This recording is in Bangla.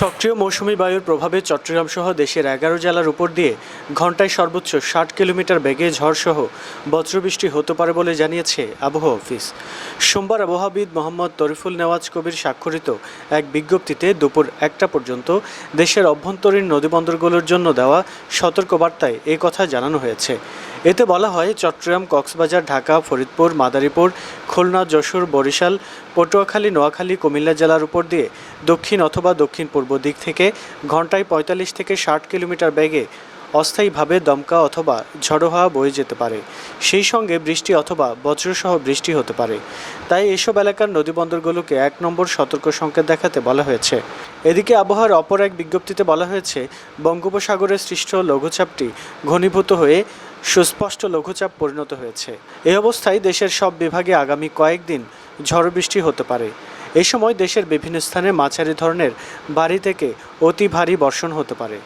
সক্রিয় মৌসুমি বায়ুর প্রভাবে চট্টগ্রাম সহ দেশের এগারো জেলার উপর দিয়ে ঘন্টায় সর্বোচ্চ ষাট কিলোমিটার বেগে ঝড়সহ বজ্রবৃষ্টি হতে পারে বলে জানিয়েছে আবহাওয়া অফিস। সোমবার আবহাওয়াবিদ মোহাম্মদ তরিফুল নেওয়াজ কবির স্বাক্ষরিত এক বিজ্ঞপ্তিতে দুপুর একটা পর্যন্ত দেশের অভ্যন্তরীণ নদীবন্দরগুলোর জন্য দেওয়া সতর্কবার্তায় এ কথা জানানো হয়েছে। এতে বলা হয় চট্টগ্রাম, কক্সবাজার, ঢাকা, ফরিদপুর, মাদারীপুর, খুলনা, যশোর, বরিশাল, পটুয়াখালী, নোয়াখালী, কুমিল্লা জেলার উপর দিয়ে দক্ষিণ অথবা দক্ষিণ পূর্ব দিক থেকে ঘন্টায় পঁয়তাল্লিশ থেকে ষাট কিলোমিটার বেগে অস্থায়ীভাবে দমকা অথবা ঝড়ো হাওয়া বয়ে যেতে পারে। সেই সঙ্গে বৃষ্টি অথবা বজ্রসহ বৃষ্টি হতে পারে। তাই এসব এলাকার নদীবন্দরগুলোকে এক নম্বর সতর্ক সংকেত দেখাতে বলা হয়েছে। এদিকে আবহাওয়ার অপর এক বিজ্ঞপ্তিতে বলা হয়েছে, বঙ্গোপসাগরে সৃষ্ট লঘুচাপটি ঘনীভূত হয়ে সুস্পষ্ট লঘুচাপ পরিণত হয়েছে। এই অবস্থায় দেশের সব বিভাগে আগামী কয়েকদিন ঝড় বৃষ্টি হতে পারে। এই সময় দেশের বিভিন্ন স্থানে মাঝারি ধরনের বাড়ি থেকে অতি ভারী বর্ষণ হতে পারে।